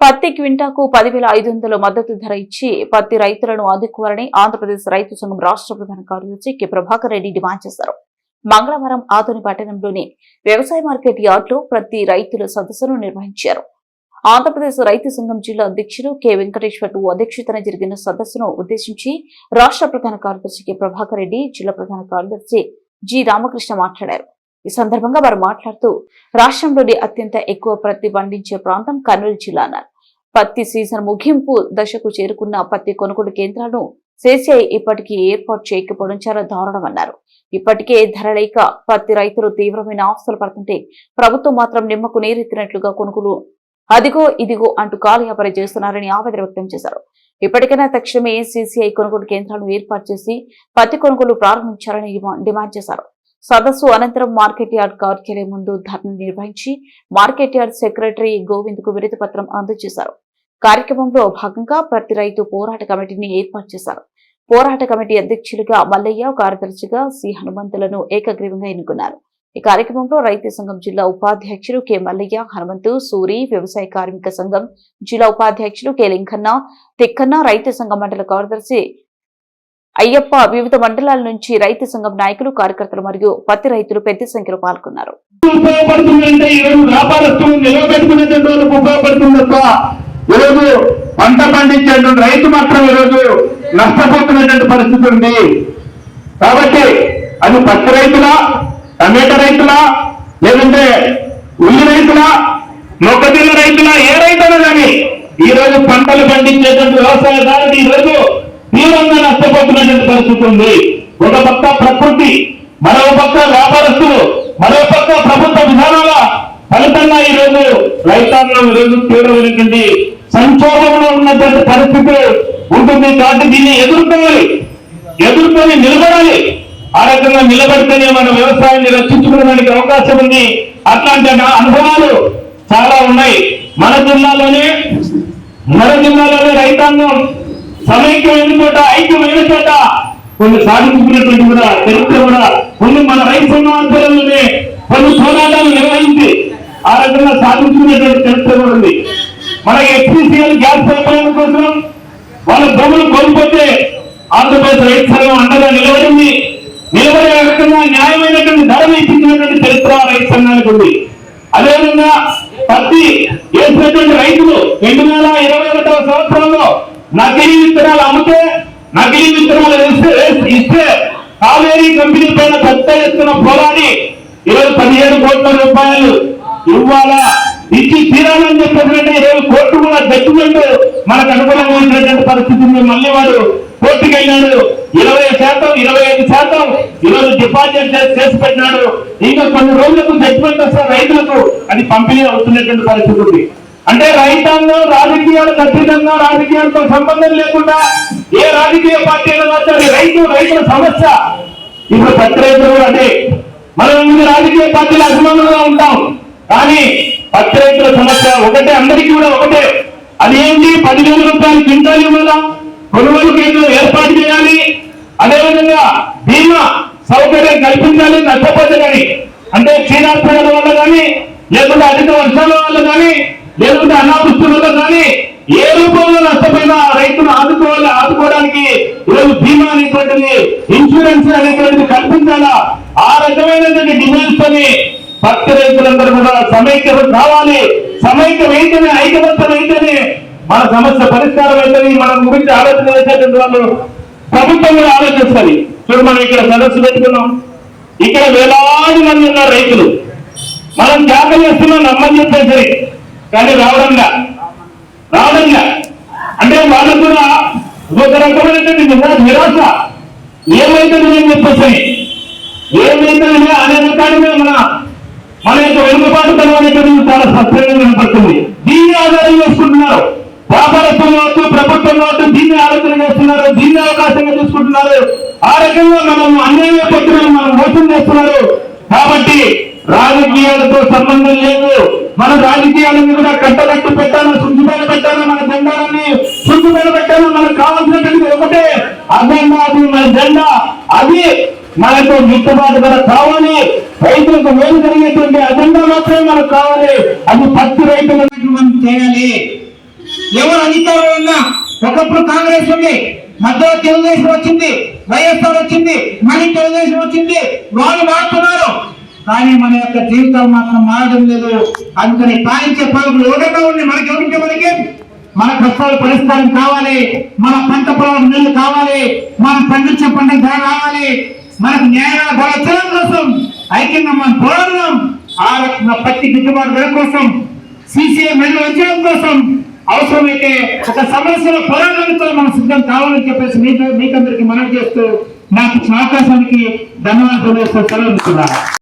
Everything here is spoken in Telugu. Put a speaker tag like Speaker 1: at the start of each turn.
Speaker 1: పత్తి క్వింటాకు పదివేల ఐదు వందల మద్దతు ధర ఇచ్చి పత్తి రైతులను ఆదుకోవాలని ఆంధ్రప్రదేశ్ రైతు సంఘం రాష్ట్ర ప్రధాన కార్యదర్శి కె. ప్రభాకర్ రెడ్డి డిమాండ్ చేశారు. మంగళవారం ఆదోని పట్టణంలోని వ్యవసాయ మార్కెట్ యార్డులో ప్రతి రైతుల సదస్సును నిర్వహించారు. ఆంధ్రప్రదేశ్ రైతు సంఘం జిల్లా అధ్యక్షుడు కె. వెంకటేశ్వర్లు అధ్యక్షతన జరిగిన సదస్సును ఉద్దేశించి రాష్ట్ర ప్రధాన కార్యదర్శి కె. ప్రభాకర్ రెడ్డి జిల్లా ప్రధాన కార్యదర్శి జి. రామకృష్ణ మాట్లాడారు. ఈ సందర్భంగా వారు మాట్లాడుతూ రాష్ట్రంలోని అత్యంత ఎక్కువ పత్తి పండించే ప్రాంతం కర్నూలు జిల్లా అన్నారు పత్తి సీజన్ ముగింపు దశకు చేరుకున్న పత్తి కొనుగోలు కేంద్రాలను సిసిఐ ఇప్పటికీ ఏర్పాటు చేయకపోవడం చాలా దారుణమన్నారు. ఇప్పటికే ధర లేక పత్తి రైతులు తీవ్రమైన ఆస్తులు పడుతుంటే ప్రభుత్వం మాత్రం నిమ్మకు నీరెత్తినట్లుగా కొనుగోలు అదిగో ఇదిగో అంటూ కాలయాపన చేస్తున్నారని ఆవేదన వ్యక్తం చేశారు. ఇప్పటికైనా తక్షణమే సీసీఐ కొనుగోలు కేంద్రాలను ఏర్పాటు చేసి పత్తి కొనుగోలు ప్రారంభించాలని డిమాండ్ చేశారు. సదస్సు అనంతరం మార్కెట్ యార్డ్ కార్యాలయం ముందు ధర్నా నిర్వహించి మార్కెట్ యార్డ్ సెక్రటరీ గోవింద్కు వినతి పత్రం అందజేశారు. కార్యక్రమంలో భాగంగా ప్రతి రైతు పోరాట కమిటీని ఏర్పాటు చేశారు. పోరాట కమిటీ అధ్యక్షులుగా మల్లయ్య కార్యదర్శిగా సి. హనుమంతులను ఏకగ్రీవంగా ఎన్నుకున్నారు. ఈ కార్యక్రమంలో రైతు సంఘం జిల్లా ఉపాధ్యక్షులు కె. మల్లయ్య హనుమంతు సూరి వ్యవసాయ కార్మిక సంఘం జిల్లా ఉపాధ్యక్షులు కె. లింకన్న తిక్కన్న రైతు సంఘం మండల కార్యదర్శి అయ్యప్ప వివిధ మండలాల నుంచి రైతు సంఘం నాయకులు కార్యకర్తలు మరియు పత్తి రైతులు పెద్ద సంఖ్యలో పాల్గొన్నారు.
Speaker 2: ఉపయోగపడుతుంది పంట పండించేటువంటి రైతు మాత్రం ఈరోజు నష్టపోతున్నటువంటి పరిస్థితి ఉంది. కాబట్టి అది పత్తి రైతులా టమాటా రైతులా లేదంటే ఉల్లి రైతులా మొక్కజొన్న రైతులా ఏ రైతులు కానీ ఈ రోజు పంటలు పండించేటువంటి వ్యవసాయదారుడు ఈ రోజు తీవ్రంగా నష్టపోతున్నటువంటి పరిస్థితి ఉంది. ఒక పక్క ప్రకృతి మరో పక్క వ్యాపారస్తులు మరో పక్క ప్రభుత్వ విధానాల ఫలితంగా ఈ రోజు రైతాంగం ఈ రోజు తీవ్రమైనటువంటి సంక్షోభంలో ఉన్నటువంటి పరిస్థితి ఉంటుంది కాబట్టి దీన్ని ఎదుర్కోవాలి. ఎదుర్కొని నిలబడాలి. ఆ రకంగా నిలబడితేనే మన వ్యవసాయాన్ని రక్షించుకోవడానికి అవకాశం ఉంది. అట్లాంటి అనుభవాలు చాలా ఉన్నాయి. మన జిల్లాలోనే మన జిల్లాలోనే రైతాంగం సమైక్యమైన చోట ఐక్యమైన చోట. కొన్ని సాధించుకున్నటువంటి కూడా చరిత్ర కూడా కొన్ని మన రైతు సంఘం కొన్ని పోరాటాలు నిర్వహించి ఆ రకంగా సాధించుకునేటువంటి చరిత్ర కూడా ఉంది. మన ఎఫ్సీసీఎల్ గ్యాస్ పైపులైన కోసం వాళ్ళ భూములు కోల్పోతే ఆంధ్రప్రదేశ్ రైతు సంఘం అండగా నిలబడింది. నిలబడే రకంగా న్యాయమైనటువంటి ధరలు ఇచ్చినటువంటి చరిత్ర రైతు సంఘానికి ఉంది. విత్తనాలు వేస్తే ఇస్తే కావేరీ కంపెనీ పైన పెద్ద ఎత్తున పోరాడి ఇరవై పదిహేడు కోట్ల రూపాయలు ఇవ్వాలా. ఇచ్చి తీరాలని చెప్పినట్టు ఇరవై కోర్టు కూడా జడ్జిమెంట్ మనకు అనుకూలంగా ఉన్నటువంటి పరిస్థితి మళ్ళీ వాడు కోర్టుకి వెళ్ళాడు ఇరవై శాతం ఇరవై ఐదు శాతం ఈరోజు డిపాజిట్ చేసి చేసి పెట్టినాడు. ఇంకా కొన్ని రోజులకు జడ్జిమెంట్ వస్తే రైతులకు అది పంపిణీ అవుతున్నటువంటి పరిస్థితి ఉంది. అంటే రైతాంగం రాజకీయాలకు అతీతంగా రాజకీయాలతో సంబంధం లేకుండా ఏ రాజకీయ పార్టీ అయినా రైతు రైతుల సమస్య. ఇప్పుడు పత్తి రైతులు కూడా అంటే మనం ఇన్ని రాజకీయ పార్టీల అభిమానులుగా ఉంటాం. కానీ పత్తి రైతుల సమస్య ఒకటే అందరికీ కూడా ఒకటే. అది ఏంటి? పదివేల రూపాయలు క్వింటాల్ ఇవ్వాలా? కొనుగోలు కేంద్రం ఏర్పాటు చేయాలి? అదేవిధంగా బీమా సౌకర్యం కల్పించాలి నష్టపోతే కానీ. అంటే క్షీణాస్పదల వల్ల కానీ లేకుండా అధిక వర్షాల వల్ల కానీ లేదంటే అనావృష్టి కానీ ఏ రూపంలో నష్టపోయిన రైతును ఆదుకోవాలి ఆదుకోవడానికి ఈరోజు బీమా అనేటువంటిది ఇన్సూరెన్స్ అనేటువంటిది కల్పించాలా? ఆ రకమైనటువంటి డిజైన్స్ తోని పత్తి రైతులందరూ కూడా సమైక్యం కావాలి సమైక్యం అయితేనే ఐకమత్యం అయితేనే మన సమస్య పరిష్కారం అయితే మన గురించి ఆలోచన చేసేటువంటి వాళ్ళు ప్రభుత్వం కూడా ఆలోచిస్తుంది. చూడు మనం ఇక్కడ సదస్సు పెట్టుకున్నాం. ఇక్కడ వేలాది మంది ఉన్నారు రైతులు. మనం త్యాగం చేస్తున్నాం నమ్మని చెప్పేసి కానీ రావడంగా రావడంగా అంటే వాళ్ళకు కూడా ఒక రకమైనటువంటి నిరాశ. ఏమైతుంది నేను చెప్పేసి ఏమైతుందని అనే రకాలుగా మన మన యొక్క వెనుకబాటు అనేటువంటిది చాలా స్పష్టంగా కనపడుతుంది. దీన్ని ఆధారం చేసుకుంటున్నారు. వ్యాపారస్తులు కావచ్చు ప్రభుత్వం కావచ్చు దీన్ని ఆలోచన చేస్తున్నారు దీన్ని అవకాశంగా తీసుకుంటున్నారు. ఆ రకంగా మనం అన్యాయ పత్రులను మనం మోసం చేస్తున్నారు. కాబట్టి రాజకీయాలతో సంబంధం లేదు. మన రాజకీయాలను కూడా కట్టబెట్టు పెట్టాను శుద్ధిపైన పెట్టాను మన జెండాలని శుద్ధిపైన పెట్టాను మనకు కావాల్సినటువంటి ఒకటే. అజెండా అది మన జెండా అది. మనకు గిట్టుబాటు ధర కావాలి. రైతులకు మేలు జరిగేటువంటి అజెండా మాత్రమే మనకు కావాలి. అది పత్తి రైతులకు మనం చేయాలి.
Speaker 3: ఎవరు అధికారంలో ఉన్నా ఒకప్పుడు కాంగ్రెస్ ఉంది. మధ్యలో తెలుగుదేశం వచ్చింది. వైఎస్ఆర్ వచ్చింది. మళ్ళీ తెలుగుదేశం వచ్చింది. వాళ్ళు మారుతున్నారు కానీ మన యొక్క జీవితాలు మాత్రం మారడం లేదు. అందుకని పాలించే పాలకులు ఎవరైనా ఉండి మనకి ఎవరికి మనకి? మన కష్టాలు పరిష్కారం కావాలి. మన పంట పొలం నీళ్ళు కావాలి. మనం పండించే పంట ధర రావాలి మనకు న్యాయాల ధర కోసం ఐక్యంగా మనం పోరాడదాం. ఆ రకంగా పత్తి గిట్టుబాటు ధర కోసం సీసీఐ మెడలు ఉంచడం కోసం అవసరమైతే ఒక సమస్యలో పోరాటాలతో మనం సిద్ధం కావాలని చెప్పేసి మీకు మీకందరికి మనం చేస్తూ నాకు ఇచ్చిన అవకాశానికి ధన్యవాదాలు సెలవు